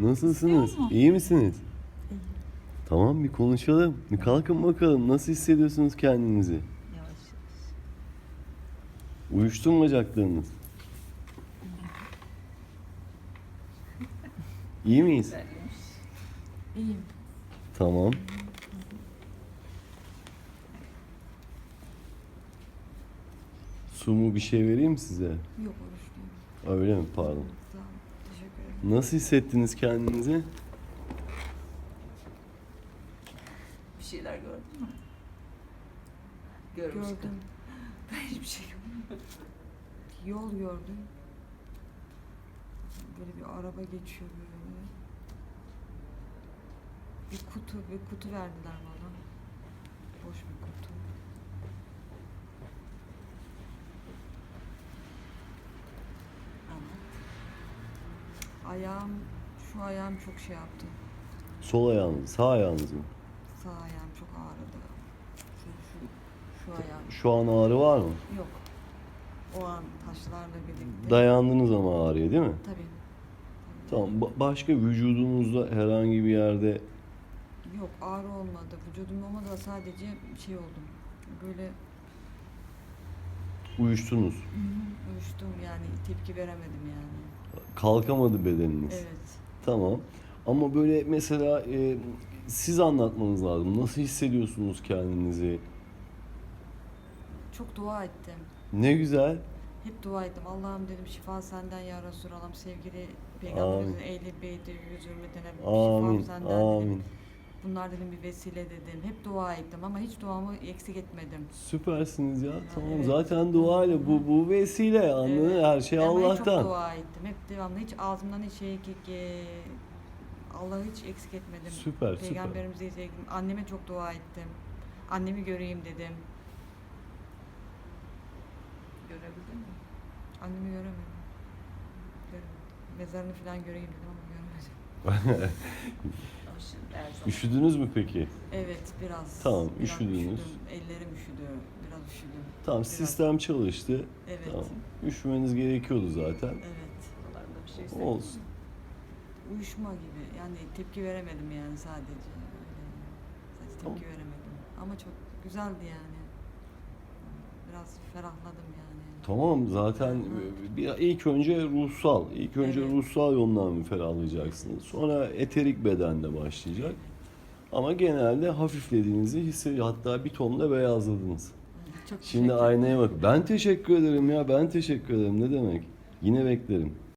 Nasılsınız? Mu? İyi misiniz? Tamam bir konuşalım. Bir kalkın bakalım. Nasıl hissediyorsunuz kendinizi? Yavaş yavaş. Uyuştu mu bacaklarınız? İyi miyiz? İyiyim. Tamam. Su mu bir şey vereyim size? Yok oruçluyum. Öyle mi? Pardon. Sağ. Nasıl hissettiniz kendinizi? Bir şeyler gördün mü? Görmüştüm. Gördüm. Ben hiçbir şey görmedim. Yol gördüm. Böyle bir araba geçiyor böyle. Bir kutu, bir kutu verdiler bana. Boş bir kutu. Anlat. Ayağım, şu ayağım çok şey yaptı. Sol ayağınız, sağ ayağınız mı? Sağ ayağım çok ağrıdı. Şu, şu, şu ayağım. Şu an ağrı var mı? Yok. O an taşlarla birlikte. Dayandınız ama ağrıya değil mi? Tabii. Tamam. Ba- başka vücudunuzda herhangi bir yerde Yok ağrı olmadı. Vücudum olmadı da sadece şey oldum. Böyle uyuştunuz. Uyuştum yani tepki veremedim yani. Kalkamadı bedeniniz. Evet. Tamam. Ama böyle mesela e, siz anlatmanız lazım. Nasıl hissediyorsunuz kendinizi? Çok dua ettim. Ne güzel. Hep dua ettim. Allah'ım dedim şifa senden ya Resulallah sevgili Peygamberimizin ehli beyti yüz hürmetine Amin. şifa senden Amin. Bunlar dedim bir vesile dedim. Hep dua ettim ama hiç duamı eksik etmedim. Süpersiniz ya. Tamam. evet. Zaten duayla bu bu vesile. Anladın? Evet. Her şey Ama Çok Allah'tan. dua ettim. Hep devamlı hiç ağzımdan hiç şey Allah'ı hiç eksik etmedim. Süper, süper. Peygamberimize hiç eksik- Anneme çok dua ettim. Annemi göreyim dedim. Görebildin mi? Annemi göremedim. Göremedim. Mezarını falan göreyim dedim ama göremedim. Şimdi her zaman. Üşüdünüz mü peki? Evet biraz. Tamam, biraz üşüdünüz. üşüdüm. Ellerim üşüdü. Biraz üşüdüm. Tamam Biraz- sistem çalıştı. Evet. Tamam. Üşümeniz gerekiyordu zaten. Evet. Bir şey Olsun. Uyuşma gibi. Yani tepki veremedim yani sadece. Öyle. Sadece tepki Tamam. veremedim. Ama çok güzeldi yani. Biraz ferahladım yani. Tamam zaten bir, ilk önce ruhsal, ilk önce Evet. ruhsal yoldan ferahlayacaksınız. Sonra eterik bedende başlayacak. Ama genelde hafiflediğinizi hissediyor. Hatta bir tonla beyazladınız. Çok Şimdi teşekkür aynaya bak. Ben teşekkür ederim ya. Ben teşekkür ederim. Ne demek? Yine beklerim.